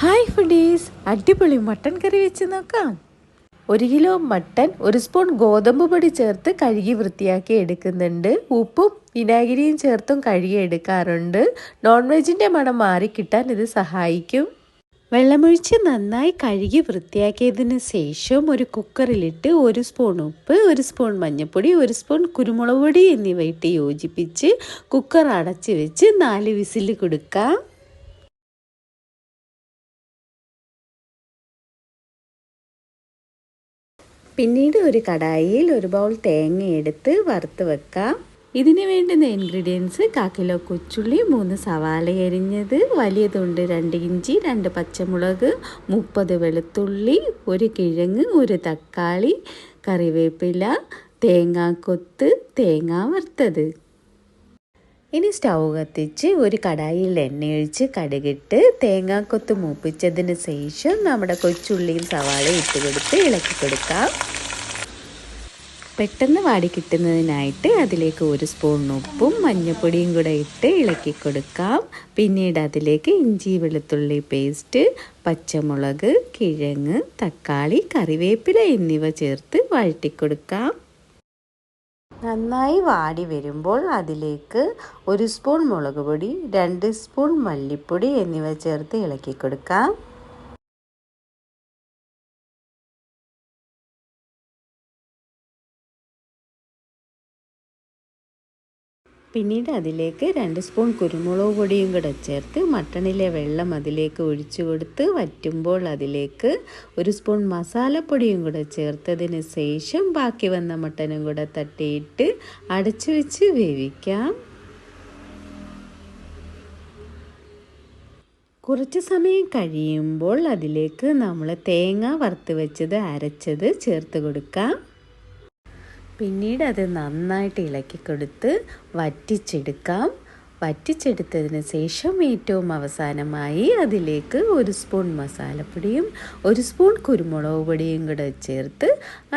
Hi foodies അടിപൊളി mutton curry വെച്ച് നോക്കാം. ഒരു കിലോ മട്ടൻ ഒരു സ്പൂൺ ഗോതമ്പ് പൊടി ചേർത്ത് കഴുകി വൃത്തിയാക്കി എടുക്കുന്നുണ്ട്. ഉപ്പും വിനാഗിരിയും ചേർത്തും കഴുകി എടുക്കാറുണ്ട്. നോൺ വെജിന്റെ മണം മാറിക്കിട്ടാൻ ഇത് സഹായിക്കും. വെള്ളമൊഴിച്ച് നന്നായി കഴുകി വൃത്തിയാക്കിയതിന് ശേഷം ഒരു കുക്കറിലിട്ട് ഒരു സ്പൂൺ ഉപ്പ് ഒരു സ്പൂൺ മഞ്ഞൾപ്പൊടി ഒരു സ്പൂൺ കുരുമുളക് പൊടി എന്നിവ ഇട്ട് യോജിപ്പിച്ച് കുക്കർ അടച്ച് വെച്ച് നാല് വിസിൽ കൊടുക്കാം. പിന്നീട് ഒരു കടായിയിൽ ഒരു ബൗൾ തേങ്ങ എടുത്ത് വറുത്ത് വെക്കാം. ഇതിന് വേണ്ടുന്ന ഇൻഗ്രീഡിയൻസ് കാക്കിലോ കൊച്ചുള്ളി മൂന്ന് സവാള എരിഞ്ഞത് വലിയ തുണ്ട് രണ്ട് ഇഞ്ചി രണ്ട് പച്ചമുളക് മുപ്പത് വെളുത്തുള്ളി ഒരു കിഴങ്ങ് ഒരു തക്കാളി കറിവേപ്പില തേങ്ങാക്കൊത്ത് തേങ്ങ വറുത്തത്. ഇനി സ്റ്റൗ കത്തിച്ച് ഒരു കടായിൽ എണ്ണയൊഴിച്ച് കടുകിട്ട് തേങ്ങാക്കൊത്ത് മൂപ്പിച്ചതിന് ശേഷം നമ്മുടെ കൊച്ചുള്ളിയും സവാളയും ഇട്ട് കൊടുത്ത് ഇളക്കി കൊടുക്കാം. പെട്ടെന്ന് വാടി കിട്ടുന്നതിനായിട്ട് അതിലേക്ക് ഒരു സ്പൂൺ ഉപ്പും മഞ്ഞൾപ്പൊടിയും കൂടെ ഇട്ട് ഇളക്കി കൊടുക്കാം. പിന്നീട് അതിലേക്ക് ഇഞ്ചി വെളുത്തുള്ളി പേസ്റ്റ് പച്ചമുളക് കിഴങ്ങ് തക്കാളി കറിവേപ്പില എന്നിവ ചേർത്ത് വഴറ്റിക്കൊടുക്കാം നന്നായി വാടി വരുമ്പോൾ അതിലേക്ക് ഒരു സ്പൂൺ മുളക് പൊടി രണ്ട് സ്പൂൺ മല്ലിപ്പൊടി എന്നിവ ചേർത്ത് ഇളക്കി കൊടുക്കാം. പിന്നീട് അതിലേക്ക് രണ്ട് സ്പൂൺ കുരുമുളക് പൊടിയും കൂടെ ചേർത്ത് മട്ടണിലെ വെള്ളം അതിലേക്ക് ഒഴിച്ചു കൊടുത്ത് വറ്റുമ്പോൾ അതിലേക്ക് ഒരു സ്പൂൺ മസാലപ്പൊടിയും കൂടെ ചേർത്തതിന് ശേഷം ബാക്കി വന്ന മട്ടനും കൂടെ തട്ടിയിട്ട് അടച്ചു വെച്ച് വേവിക്കാം. കുറച്ച് സമയം കഴിയുമ്പോൾ അതിലേക്ക് നമ്മൾ തേങ്ങ വറുത്ത് വെച്ചത് അരച്ചത് ചേർത്ത് കൊടുക്കാം. പിന്നീട് അത് നന്നായിട്ട് ഇളക്കി കൊടുത്ത് വറ്റിച്ചെടുക്കാം. വറ്റിച്ചെടുത്തതിന് ശേഷം ഏറ്റവും അവസാനമായി അതിലേക്ക് ഒരു സ്പൂൺ മസാലപ്പൊടിയും ഒരു സ്പൂൺ കുരുമുളക് പൊടിയും കൂടെ ചേർത്ത്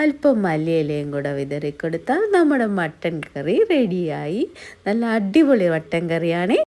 അല്പം മല്ലിയിലയും കൂടെ വിതറിക്കൊടുത്താൽ നമ്മുടെ മട്ടൻ കറി റെഡിയായി നല്ല അടിപൊളി മട്ടൻ കറിയാണ്.